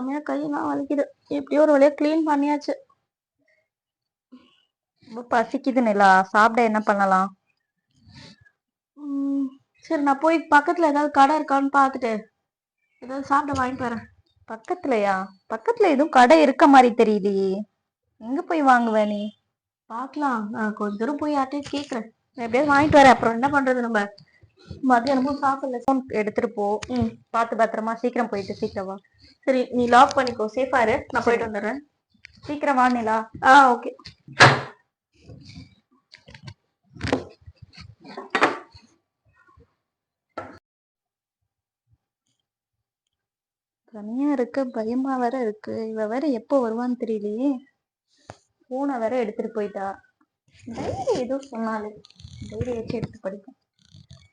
செமையா கையெல்லாம் வலிக்குது. எப்படியோ ஒரு வழியா கிளீன் பண்ணியாச்சு. ரொம்ப பசிக்குது நிலா. சாப்பிட என்ன பண்ணலாம்? உம் சரி நான் போய் பக்கத்துல ஏதாவது கடை இருக்கான்னு பார்த்துட்டு ஏதாவது சாப்பிட வாங்கிட்டு வரேன். பக்கத்துலயா? பக்கத்துல எதுவும் கடை இருக்க மாதிரி தெரியுது. எங்க போய் வாங்குவ நீ? பார்க்கலாம். நான் கொஞ்ச தூரம் போய் யார்ட்டையும் கேட்குறேன் எப்படியாவது வாங்கிட்டு வரேன். அப்புறம் என்ன பண்றது நம்ம? மத்தியானமும் சாப்பிடல. Phone எடுத்துட்டு போ. ம். பார்த்து பத்திரமா சீக்கிரம் போயிட்டு சீக்கிரம் வா. சரி நீ லாக் பண்ணிக்கோ. சேஃபா இரு. நான் போயிட்டு வந்துடுறேன். சீக்கிரம் வா நிலா. ஆ ஓகே தனியா இருக்க பயமா வேற இருக்கு. இவ வேற எப்போ வருவான்னு தெரியலையே. போனை வேற எடுத்துட்டு போயிட்டா. டைரி ஏதோ சொன்னாலே. டைரி வச்சு எடுத்து படிப்போம்.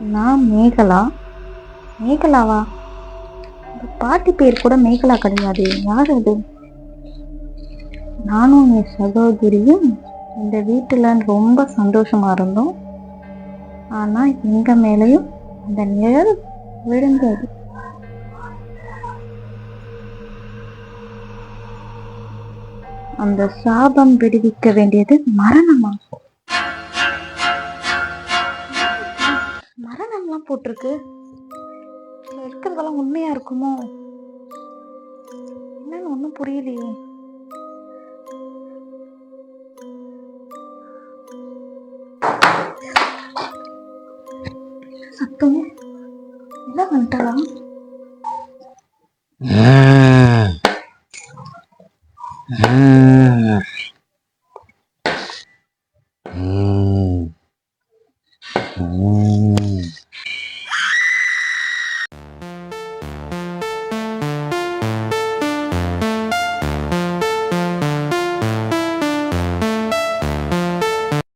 நான் மேகலா. மேகலாவா? இந்த பாட்டி பேர் கூட மேகலா கிடையாது. யார் அது? நானும் என் சகோதரியும் இந்த வீட்டுல ரொம்ப சந்தோஷமா இருந்தோம். ஆனா எங்க மேலயும் அந்த நிழல் விழுந்தது. அந்த சாபம் விடுவிக்க வேண்டியது மரணமா? என்னென்னலாம் போட்டிருக்கு? இதில் இருக்கிறதெல்லாம் உண்மையாக இருக்குமோ? என்னன்னு ஒன்றும் புரியலையே. சத்தம்? என்ன வந்துட்டாளா Mm.